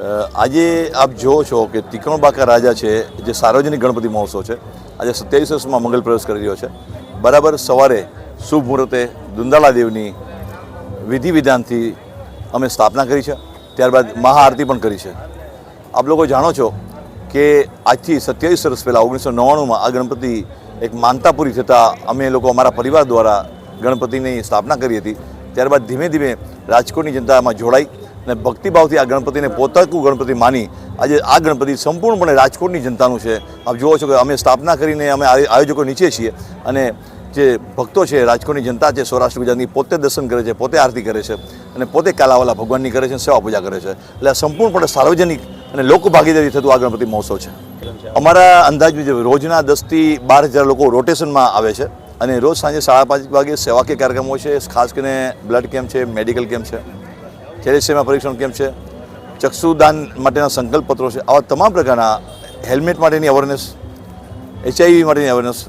આજે આપ જુઓ છો કે તિકણબાકા રાજા છે, જે સાર્વજનિક ગણપતિ મહોત્સવ છે, આજે સત્યાવીસ વર્ષમાં મંગલ પ્રવેશ કરી રહ્યો છે. બરાબર સવારે શુભ મુહૂર્તે દુંદાલા દેવની વિધિ વિધાનથી અમે સ્થાપના કરી છે, ત્યારબાદ મહાઆરતી પણ કરી છે. આપ લોકો જાણો છો કે આજથી સત્યાવીસ વર્ષ પહેલાં, ઓગણીસો નવ્વાણુંમાં આ ગણપતિ એક માનતા પૂરી થતાં અમે લોકો અમારા પરિવાર દ્વારા ગણપતિની સ્થાપના કરી હતી. ત્યારબાદ ધીમે ધીમે રાજકોટની જનતા એમાં જોડાઈ. અને ભક્તિભાવથી આ ગણપતિને પોતાકું ગણપતિ માની આજે આ ગણપતિ સંપૂર્ણપણે રાજકોટની જનતાનું છે. આપ જુઓ છો કે અમે સ્થાપના કરીને અમે આયોજકો નીચે છીએ અને જે ભક્તો છે, રાજકોટની જનતા છે, સૌરાષ્ટ્ર ગુજરાતની પોતે દર્શન કરે છે, પોતે આરતી કરે છે અને પોતે કાલાવાલા ભગવાનની કરે છે, સેવા પૂજા કરે છે. એટલે સંપૂર્ણપણે સાર્વજનિક અને લોક ભાગીદારી થતું આ ગણપતિ મહોત્સવ છે. અમારા અંદાજ મુજબ રોજના દસથી બાર હજાર લોકો રોટેશનમાં આવે છે અને રોજ સાંજે સાડા પાંચ વાગે સેવાકીય કાર્યક્રમો છે, ખાસ કરીને બ્લડ કેમ્પ છે, મેડિકલ કેમ્પ છે. થેલેસેમિયા પરીક્ષણ કેમ્પ છે? ચક્ષુદાન માટેના સંકલ્પ પત્રો છે. આવા તમામ પ્રકારના હેલ્મેટ માટેની અવેરનેસ એચઆઈવી માટેની અવેરનેસ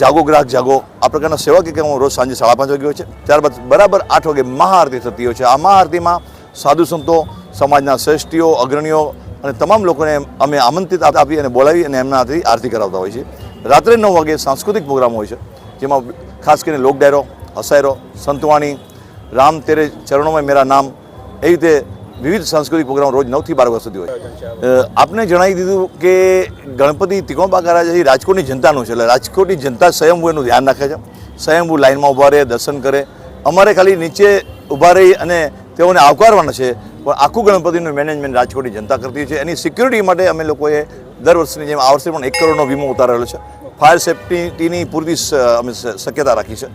જાગો ગ્રાહક જાગો, આ પ્રકારના સેવાકીય કાર્યક્રમો રોજ સાંજે સાડા પાંચ વાગે હોય છે. ત્યારબાદ બરાબર આઠ વાગે મહાઆરતી થતી હોય છે. આ મહાઆરતીમાં સાધુ સંતો, સમાજના શ્રેષ્ઠીઓ, અગ્રણીઓ અને તમામ લોકોને અમે આમંત્રિત આપ- અને બોલાવી અને એમના હાથથી આરતી કરાવતા હોય છે રાત્રે નવ વાગે સાંસ્કૃતિક પ્રોગ્રામ હોય છે, જેમાં ખાસ કરીને લોક ડાયરો હસાયરો, સંતવાણી રામ તેરે ચરણોમાં મેરા નામ. એ રીતે વિવિધ સાંસ્કૃતિક પ્રોગ્રામ રોજ નવથી બાર વાગ્યા સુધી હોય. આપને જણાવી દીધું કે ગણપતિ રાજા એ રાજકોટની જનતાનું છે, એટલે રાજકોટની જનતા સ્વયંભૂ એનું ધ્યાન રાખે છે. સ્વયંભૂ લાઇનમાં ઊભા રહે, દર્શન કરે. અમારે ખાલી નીચે ઊભા રહી અને તેઓને આવકારવાના છે, પણ આખું ગણપતિનું મેનેજમેન્ટ રાજકોટની જનતા કરતી છે. એની સિક્યુરિટી માટે અમે લોકોએ દર વર્ષની જેમ આ વર્ષે પણ એક કરોડનો વીમો ઉતારેલો છે. ફાયર સેફ્ટીની પૂરતી અમે શક્યતા રાખી છે.